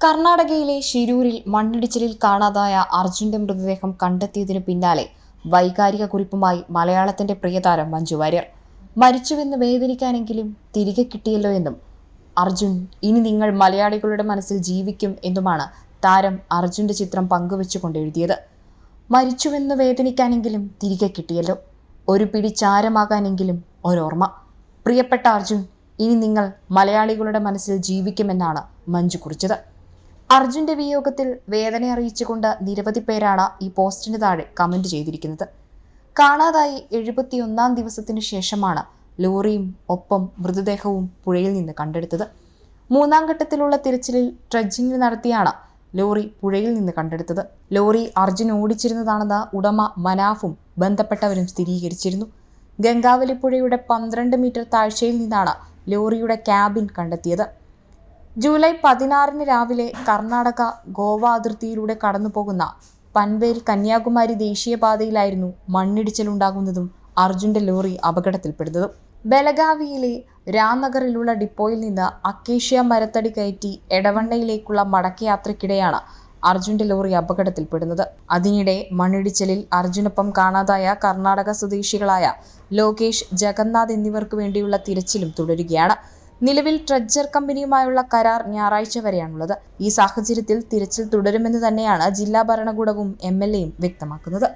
കർണാടകയിലെ ഷിരൂരിൽ മണ്ണിടിച്ചിലിൽ കാണാതായ അർജുന്റെ മൃതദേഹം കണ്ടെത്തിയതിനു പിന്നാലെ വൈകാരിക കുറിപ്പുമായി മലയാളത്തിന്റെ പ്രിയതാരം മഞ്ജു വാര്യർ. മരിച്ചുവെന്ന് വേദനിക്കാനെങ്കിലും തിരികെ കിട്ടിയല്ലോ എന്നും അർജുൻ ഇനി നിങ്ങൾ മലയാളികളുടെ മനസ്സിൽ ജീവിക്കും എന്നുമാണ് താരം അർജുന്റെ ചിത്രം പങ്കുവെച്ചുകൊണ്ട് എഴുതിയത്. മരിച്ചുവെന്ന് വേദനിക്കാനെങ്കിലും തിരികെ കിട്ടിയല്ലോ. ഒരു പിടി ചാരമാകാനെങ്കിലും ഒരോർമ്മ. പ്രിയപ്പെട്ട അർജുൻ ഇനി നിങ്ങൾ മലയാളികളുടെ മനസ്സിൽ ജീവിക്കുമെന്നാണ് മഞ്ജു കുറിച്ചത്. അർജുന്റെ വിയോഗത്തിൽ വേദന അറിയിച്ചുകൊണ്ട് നിരവധി പേരാണ് ഈ പോസ്റ്റിന് താഴെ കമന്റ് ചെയ്തിരിക്കുന്നത്. കാണാതായി എഴുപത്തിയൊന്നാം ദിവസത്തിന് ശേഷമാണ് ലോറിയും ഒപ്പം മൃതദേഹവും പുഴയിൽ നിന്ന് കണ്ടെടുത്തത്. മൂന്നാം ഘട്ടത്തിലുള്ള തിരച്ചിലിൽ ട്രഡ്ജിംഗ് നടത്തിയാണ് ലോറി പുഴയിൽ നിന്ന് കണ്ടെടുത്തത്. ലോറി അർജുൻ ഓടിച്ചിരുന്നതാണെന്ന് ഉടമ മനാഫും ബന്ധപ്പെട്ടവരും സ്ഥിരീകരിച്ചിരുന്നു. ഗംഗാവലി പുഴയുടെ പന്ത്രണ്ട് മീറ്റർ താഴ്ചയിൽ നിന്നാണ് ലോറിയുടെ ക്യാബിൻ കണ്ടെത്തിയത്. ജൂലൈ പതിനാറിന് രാവിലെ കർണാടക ഗോവ അതിർത്തിയിലൂടെ കടന്നുപോകുന്ന പൻവേൽ കന്യാകുമാരി ദേശീയപാതയിലായിരുന്നു മണ്ണിടിച്ചിലുണ്ടാകുന്നതും അർജുന്റെ ലോറി അപകടത്തിൽപ്പെടുന്നതും. ബലഗാവിയിലെ രാംനഗറിലുള്ള ഡിപ്പോയിൽ നിന്ന് അക്കേഷ്യ മരത്തടി കയറ്റി എടവണ്ണയിലേക്കുള്ള മടക്കയാത്രയ്ക്കിടെയാണ് അർജുന്റെ ലോറി അപകടത്തിൽപ്പെടുന്നത്. അതിനിടെ മണ്ണിടിച്ചിലിൽ അർജുനൊപ്പം കാണാതായ കർണാടക സ്വദേശികളായ ലോകേഷ് ജഗന്നാഥ് എന്നിവർക്ക് വേണ്ടിയുള്ള തിരച്ചിലും തുടരുകയാണ്. നിലവിൽ ട്രെഡ്ജർ കമ്പനിയുമായുള്ള കരാർ ഞായറാഴ്ച വരെയാണുള്ളത്. ഈ സാഹചര്യത്തിൽ തിരച്ചിൽ തുടരുമെന്ന് തന്നെയാണ് ജില്ലാ ഭരണകൂടവും എം വ്യക്തമാക്കുന്നത്.